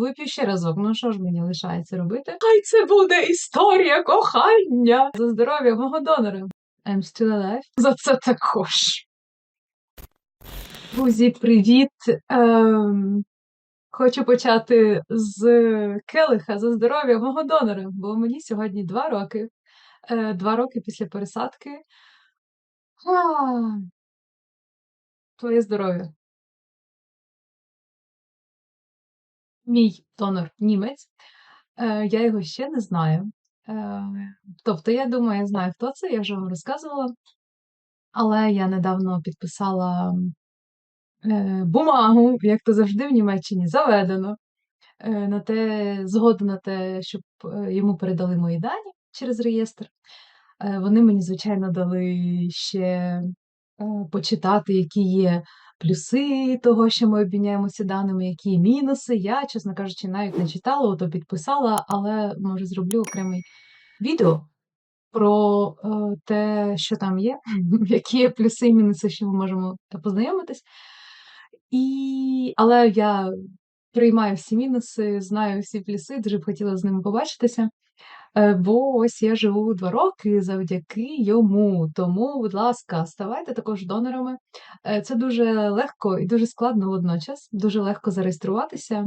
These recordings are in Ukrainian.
Вип'ю ще разок. Ну що ж мені лишається робити? Хай це буде історія кохання за здоров'я мого донора. I'm still alive. За це також. Друзі, привіт! Ем, хочу почати з келиха за здоров'я мого донора, бо мені сьогодні два роки. Е, два роки після пересадки. А, твоє здоров'я. Мій донор німець. Е, я його ще не знаю. Е, тобто, я думаю, я знаю, хто це, я вже вам розказувала. Але я недавно підписала е, бумагу, як то завжди в Німеччині, заведено на те, згоду на те, щоб йому передали мої дані через реєстр. Вони мені, звичайно, дали ще е, почитати, які є плюси того, що ми обміняємося даними, які мінуси. Я, чесно кажучи, навіть не читала, ото підписала, але може зроблю окремий відео про е, те, що там є, які є плюси і мінуси, що ми можемо познайомитись. І... Але я приймаю всі мінуси, знаю всі плюси, дуже б хотіла з ними побачитися. Е, Бо ось я живу два роки завдяки йому. Тому, будь ласка, ставайте також донорами. Е, Це дуже легко і дуже складно водночас. Дуже легко зареєструватися,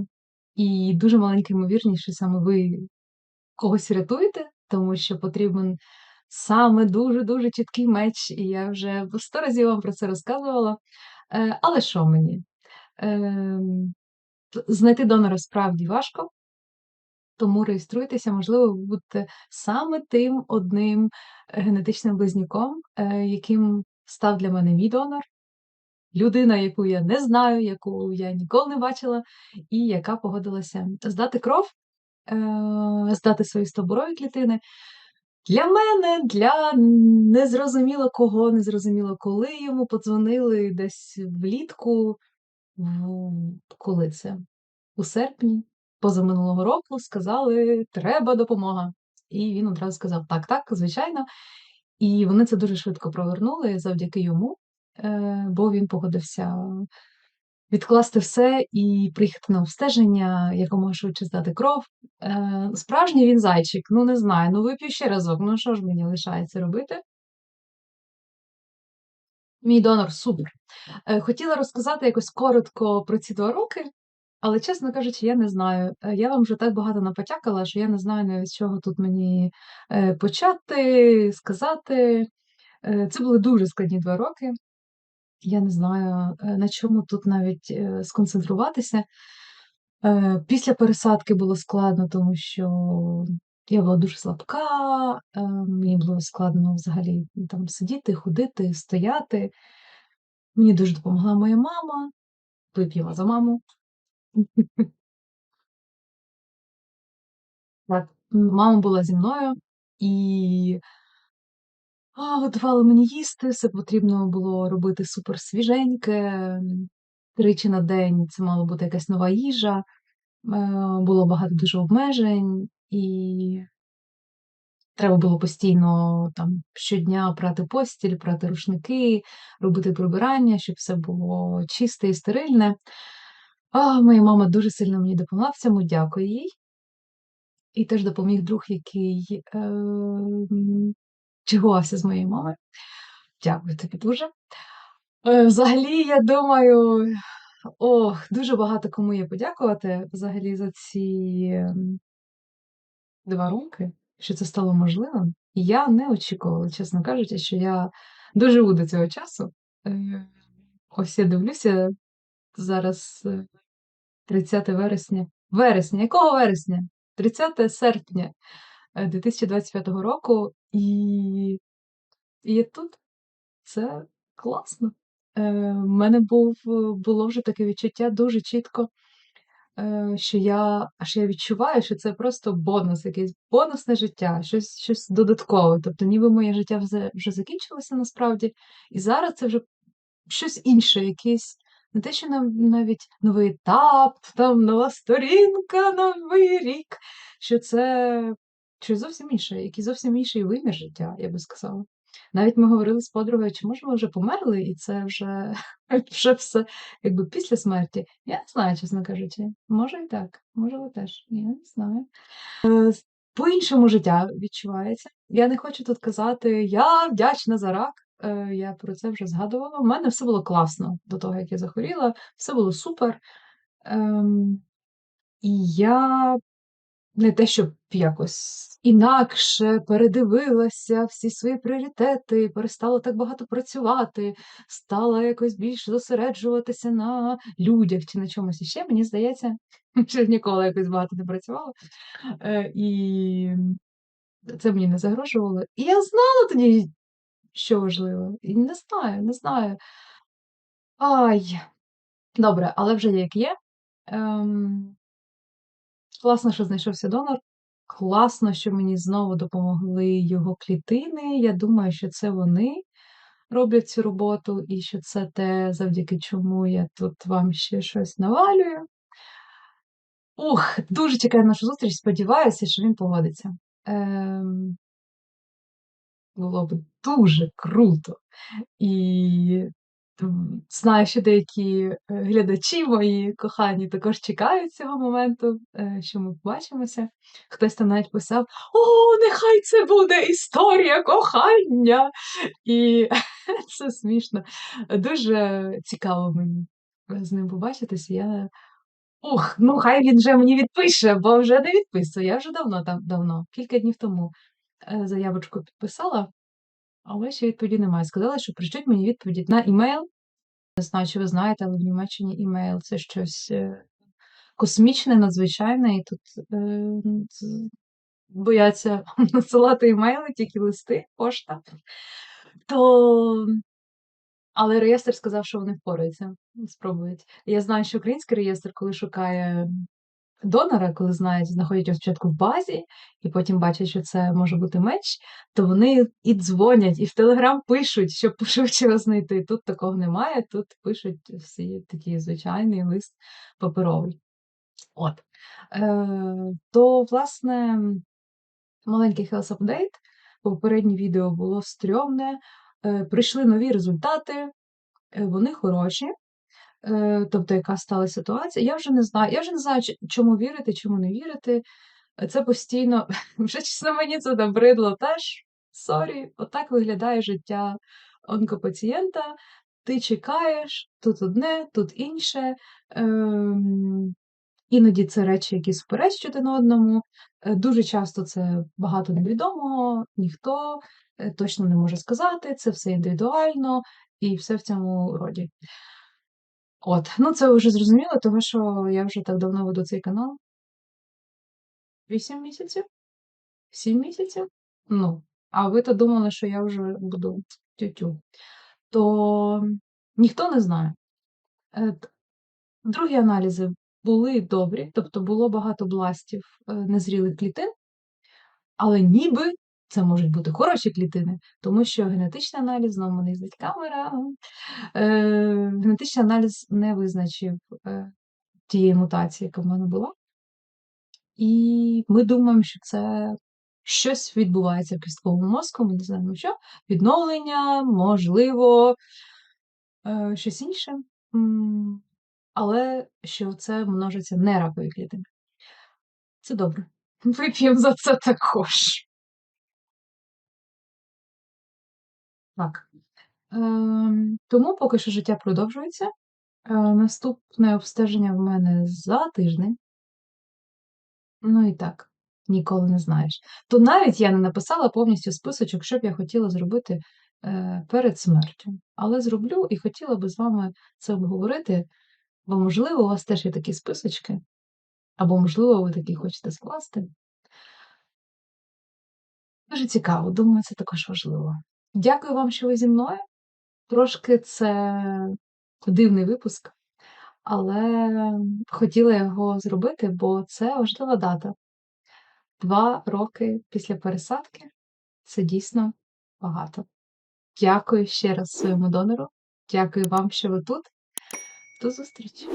і дуже маленька ймовірність, що саме ви когось рятуєте, тому що потрібен саме дуже-дуже чіткий меч, і я вже сто разів вам про це розказувала. Е, Але що мені? Ем, Знайти донора справді важко. Тому реєструйтеся, можливо, ви будете саме тим одним е, генетичним близнюком, е, яким став для мене мій донор, людина, яку я не знаю, яку я ніколи не бачила, і яка погодилася здати кров, е, здати свої стовбурові клітини. Для мене, для незрозуміло кого, незрозуміло коли йому подзвонили десь влітку, коли це? У серпні позаминулого року сказали, треба допомога. І він одразу сказав: так, так, звичайно. І вони це дуже швидко провернули завдяки йому, е, бо він погодився відкласти все і приїхати на обстеження, якомога швидше здати кров. Е, Справжній він зайчик, ну не знаю, ну вип'ю ще разок, ну що ж мені лишається робити? Мій донор супер. Е, Хотіла розказати якось коротко про ці два роки, але, чесно кажучи, я не знаю. Е, Я вам вже так багато напотякала, що я не знаю навіть з чого тут мені е, почати, сказати. Е, Це були дуже складні два роки. Я не знаю, на чому тут навіть сконцентруватися. Після пересадки було складно, тому що я була дуже слабка, мені було складно взагалі там сидіти, ходити, стояти. Мені дуже допомогла моя мама. Вип'ємо за маму. Так, мама була зі мною і а, готувала мені їсти, все потрібно було робити супер свіженьке. Тричі на день це мала бути якась нова їжа. Е, Було багато дуже обмежень, і треба було постійно там щодня прати постіль, прати рушники, робити прибирання, щоб все було чисте і стерильне. А, моя мама дуже сильно мені допомогла в цьому, дякую їй. І теж допоміг друг, який е, чергувався з моєю мамою. Дякую тобі дуже. Е, Взагалі, я думаю, ох, дуже багато кому є подякувати взагалі за ці ем, два роки, що це стало можливим. Я не очікувала, чесно кажучи, що я доживу до цього часу. Е, Ось я дивлюся зараз е, 30 вересня. Вересня, якого вересня? 30 серпня е, 2025 року, і, і я тут. Це класно. Е, в мене був, було вже таке відчуття дуже чітко, е, що я аж я відчуваю, що це просто бонус, якийсь бонусне життя, щось, щось додаткове. Тобто, ніби моє життя вже, вже закінчилося насправді, і зараз це вже щось інше, якийсь не те, що нав- навіть новий етап, там нова сторінка, новий рік, що це щось зовсім інше, який зовсім інший вимір життя, я би сказала. Навіть ми говорили з подругою, чи може ми вже померли, і це вже вже все якби після смерті. Я не знаю, чесно кажучи. Може і так, може ви теж. Я не знаю. Е, по-іншому життя відчувається. Я не хочу тут казати: "Я вдячна за рак". Е, я про це вже згадувала. У мене все було класно до того, як я захворіла, все було супер. Ем, і я не те, щоб якось інакше передивилася всі свої пріоритети, перестала так багато працювати, стала якось більш зосереджуватися на людях чи на чомусь іще. Мені здається, що ніколи якось багато не працювала. Е, і це мені не загрожувало. І я знала тоді, що важливо. І не знаю, не знаю. Ай, добре, але вже як є. Ем, Класно, що знайшовся донор. Класно, що мені знову допомогли його клітини. Я думаю, що це вони роблять цю роботу, і що це те, завдяки чому я тут вам ще щось навалюю. Ух, дуже чекаю нашу зустріч, сподіваюся, що він погодиться. Ем, Було б дуже круто. І знаю, що деякі е, глядачі мої кохані також чекають цього моменту, е, що ми побачимося. Хтось там навіть писав: О, нехай це буде історія кохання! І це смішно. Дуже цікаво мені з ним побачитися. Я Ух, ну хай він вже мені відпише, бо вже не відписує. Я вже давно там давно, кілька днів тому е, заявочку підписала, але ще відповіді немає. Сказали, що пришлють мені відповіді на імейл. Не знаю, чи ви знаєте, але в Німеччині імейл це щось е, космічне, надзвичайне, і тут е, бояться надсилати імейли, тільки листи, пошта. То але реєстр сказав, що вони впораються, спробують. Я знаю, що український реєстр, коли шукає донора, коли знають, знаходять спочатку в базі, і потім бачать, що це може бути меч, то вони і дзвонять, і в Телеграм пишуть, щоб швидше його знайти. Тут такого немає, тут пишуть всі такий звичайний лист паперовий. От. Е, То, власне, маленький health update. Попереднє відео було стрьомне. Е, Прийшли нові результати, е, вони хороші. Е, Тобто, яка стала ситуація. Я вже не знаю. Я вже не знаю, чому вірити, чому не вірити. Це постійно, вже чесно, мені це набридло теж. Сорі, отак виглядає життя онкопацієнта. Ти чекаєш, тут одне, тут інше. Ем, Іноді це речі, які суперечать один одному. Е, Дуже часто це багато невідомого, ніхто е, точно не може сказати, це все індивідуально і все в цьому роді. От, ну це вже зрозуміло, тому що я вже так давно веду цей канал. Вісім місяців? Сім місяців? Ну, а ви то думали, що я вже буду тютю. То ніхто не знає. Е, Другі аналізи були добрі, тобто було багато бластів е, незрілих клітин, але ніби це можуть бути хороші клітини, тому що генетичний аналіз, знову мене їздить камера, е, генетичний аналіз не визначив е, тієї мутації, яка в мене була. І ми думаємо, що це щось відбувається в кістковому мозку, ми не знаємо що. Відновлення, можливо, е, щось інше. Але що це множиться не ракові клітини. Це добре. Вип'ємо за це також. Так. Ем, тому поки що життя продовжується. Е, Наступне обстеження в мене за тиждень. Ну і так, ніколи не знаєш. То навіть я не написала повністю списочок, що б я хотіла зробити е, перед смертю. Але зроблю і хотіла би з вами це обговорити, бо, можливо, у вас теж є такі списочки, або, можливо, ви такі хочете скласти. Дуже цікаво, думаю, це також важливо. Дякую вам, що ви зі мною. Трошки це дивний випуск, але хотіла його зробити, бо це важлива дата. Два роки після пересадки це дійсно багато. Дякую ще раз своєму донору. Дякую вам, що ви тут. До зустрічі!